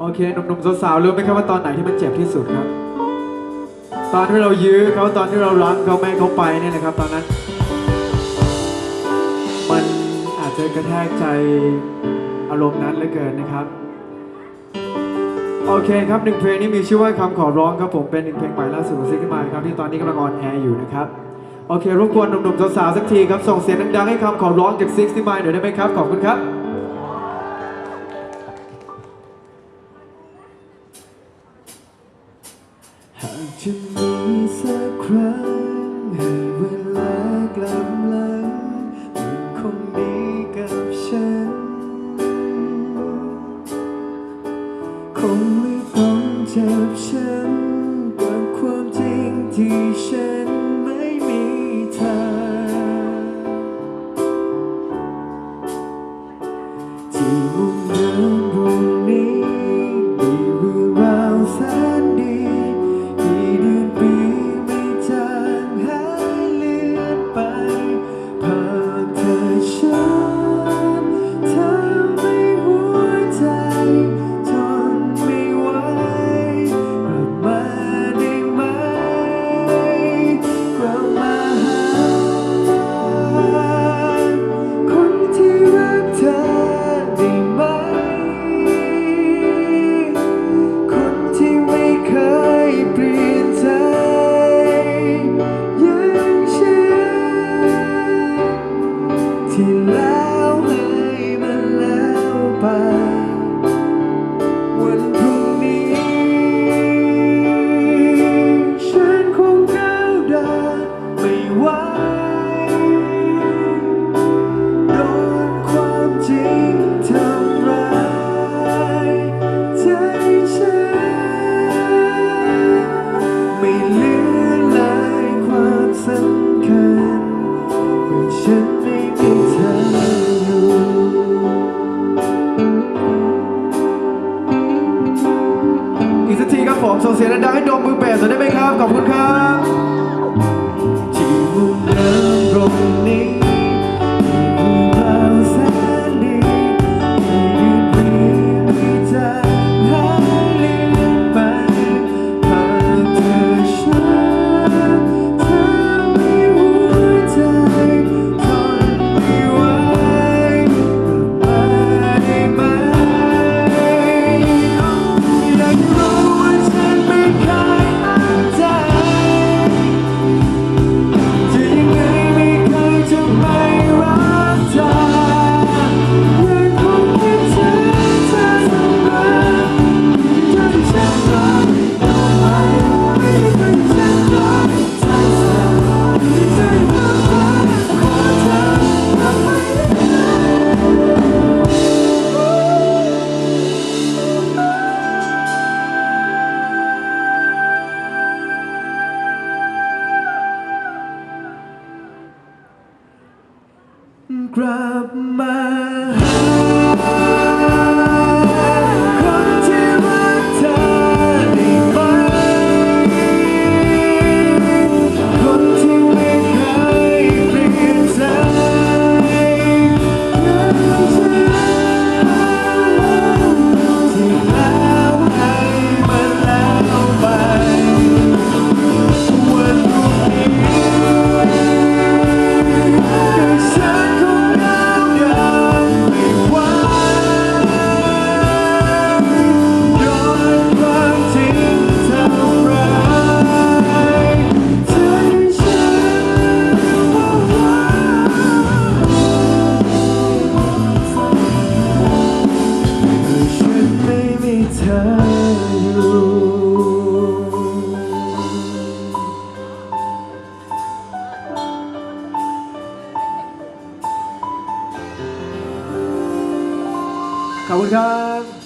โอเคหนุ่มๆสาวๆรู้ไหมครับว่าตอนไหนที่มันเจ็บที่สุดครับ ตอนที่เรายื้อเขาตอนที่เรารั้งเขาไม่เขาไปเนี่ยนะครับ ตอนนั้น มันอาจจะกระแทกใจอารมณ์นั้นเหลือเกินนะครับโอเคครับหนึ่งเพลงนี้มีชื่อว่าคำขอร้องครับผมเป็นหนึ่งเพลงใหม่ล่าสุดของซิกมาครับที่ตอนนี้กำลังออนแอร์อยู่นะครับโอเครบกวนหนุ่มๆสาวๆสักทีครับส่งเสียงดังๆให้คำขอร้องจากซิกกี้มาหน่อยได้ไหมครับขอบคุณครับ จะมีสักครั้งให้เวลากลับหลังมันคงดีกับฉัน คงไม่ต้องเจ็บฉันกับความจริงที่ฉัน ผมส่งเสียงดังให้โดมมือเบสหน่อยได้ไหมครับ ขอบคุณครับที่มุมเดิมตรง กลั มีเธ